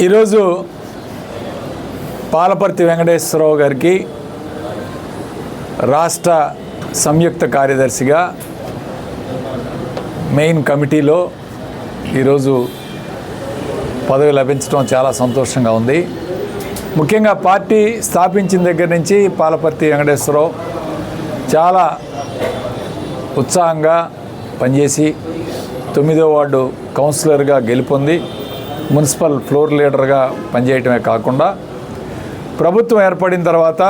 ఈరోజు పాలపర్తి వెంకటేశ్వరరావు గారికి రాష్ట్ర సంయుక్త కార్యదర్శిగా మెయిన్ కమిటీలో ఈరోజు పదవి లభించడం చాలా సంతోషంగా ఉంది. ముఖ్యంగా పార్టీ స్థాపించిన దగ్గర నుంచి పాలపర్తి వెంకటేశ్వరరావు చాలా ఉత్సాహంగా పనిచేసి తొమ్మిదో వార్డు కౌన్సిలర్గా గెలుపొంది. మున్సిపల్ ఫ్లోర్ లీడర్గా పనిచేయటమే కాకుండా ప్రభుత్వం ఏర్పడిన తర్వాత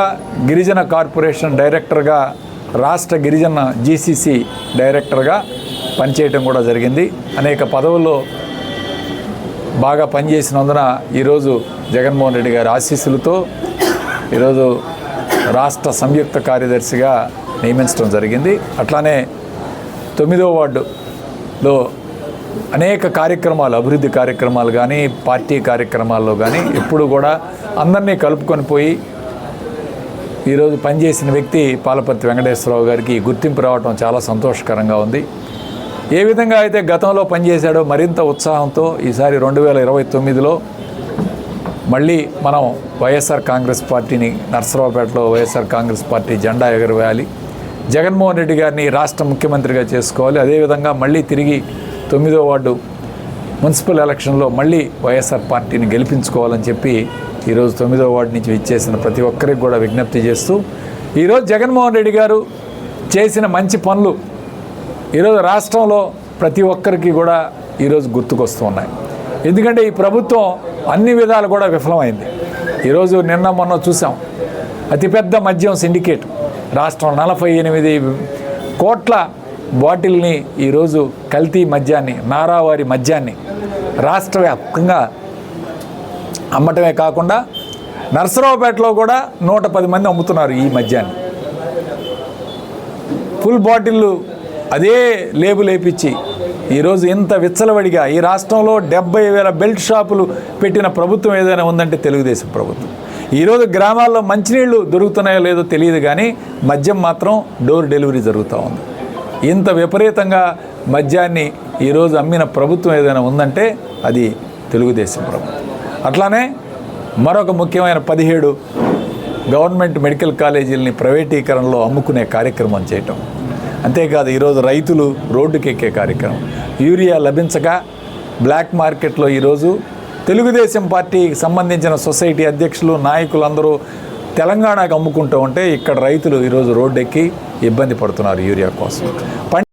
గిరిజన కార్పొరేషన్ డైరెక్టర్గా రాష్ట్ర గిరిజన జీసీసీ డైరెక్టర్గా పనిచేయటం కూడా జరిగింది. అనేక పదవుల్లో బాగా పనిచేసినందున ఈరోజు జగన్మోహన్ రెడ్డి గారి ఆశీస్సులతో ఈరోజు రాష్ట్ర సంయుక్త కార్యదర్శిగా నియమించడం జరిగింది. అట్లానే తొమ్మిదో వార్డులో అనేక కార్యక్రమాలు అభివృద్ధి కార్యక్రమాలు కానీ పార్టీ కార్యక్రమాల్లో కానీ ఎప్పుడు కూడా అందరినీ కలుపుకొని పోయి ఈరోజు పనిచేసిన వ్యక్తి పాలపర్తి వెంకటేశ్వరరావు గారికి గుర్తింపు రావడం చాలా సంతోషకరంగా ఉంది. ఏ విధంగా అయితే గతంలో పనిచేశాడో మరింత ఉత్సాహంతో ఈసారి రెండు వేల ఇరవై తొమ్మిదిలో మళ్ళీ మనం వైఎస్ఆర్ కాంగ్రెస్ పార్టీని నర్సరావుపేటలో వైఎస్ఆర్ కాంగ్రెస్ పార్టీ జెండా ఎగరవేయాలి. జగన్మోహన్ రెడ్డి గారిని రాష్ట్ర ముఖ్యమంత్రిగా చేసుకోవాలి. అదేవిధంగా మళ్ళీ తిరిగి తొమ్మిదో వార్డు మున్సిపల్ ఎలక్షన్లో మళ్ళీ వైఎస్ఆర్ పార్టీని గెలిపించుకోవాలని చెప్పి ఈరోజు తొమ్మిదో వార్డు నుంచి ఇచ్చేసిన ప్రతి ఒక్కరికి కూడా విజ్ఞప్తి చేస్తూ ఈరోజు జగన్మోహన్ రెడ్డి గారు చేసిన మంచి పనులు ఈరోజు రాష్ట్రంలో ప్రతి ఒక్కరికి కూడా ఈరోజు గుర్తుకొస్తూ ఉన్నాయి. ఎందుకంటే ఈ ప్రభుత్వం అన్ని విధాలు కూడా విఫలమైంది. ఈరోజు నిన్న మొన్న చూసాం అతిపెద్ద మద్యం సిండికేట్ రాష్ట్రం నలభై ఎనిమిది కోట్ల బాటిల్ని ఈరోజు కల్తీ మద్యాన్ని నారావారి మద్యాన్ని రాష్ట్ర వ్యాప్తంగా అమ్మటమే కాకుండా నర్సరావుపేటలో కూడా నూట పది మంది అమ్ముతున్నారు ఈ మద్యాన్ని. ఫుల్ బాటిల్ అదే లేబుల్ వేపించి ఈరోజు ఇంత విచ్చలవడిగా ఈ రాష్ట్రంలో డెబ్బై వేల బెల్ట్ షాపులు పెట్టిన ప్రభుత్వం ఏదైనా ఉందంటే తెలుగుదేశం ప్రభుత్వం. ఈరోజు గ్రామాల్లో మంచినీళ్ళు దొరుకుతున్నాయో లేదో తెలియదు కానీ మద్యం మాత్రం డోర్ డెలివరీ జరుగుతూ ఉంది. ఇంత విపరీతంగా మద్యాన్ని ఈరోజు అమ్మిన ప్రభుత్వం ఏదైనా ఉందంటే అది తెలుగుదేశం ప్రభుత్వం. అట్లానే మరొక ముఖ్యమైన పదిహేడు గవర్నమెంట్ మెడికల్ కాలేజీలని ప్రైవేటీకరణలో అమ్ముకునే కార్యక్రమం చేయటం. అంతేకాదు ఈరోజు రైతులు రోడ్డుకెక్కే కార్యక్రమం. యూరియా లభించక బ్లాక్ మార్కెట్లో ఈరోజు తెలుగుదేశం పార్టీకి సంబంధించిన సొసైటీ అధ్యక్షులు నాయకులు అందరూ తెలంగాణకు అమ్ముకుంటూ ఉంటే ఇక్కడ రైతులు ఈరోజు రోడ్డెక్కి ఇబ్బంది పడుతున్నారు యూరియా కోసం.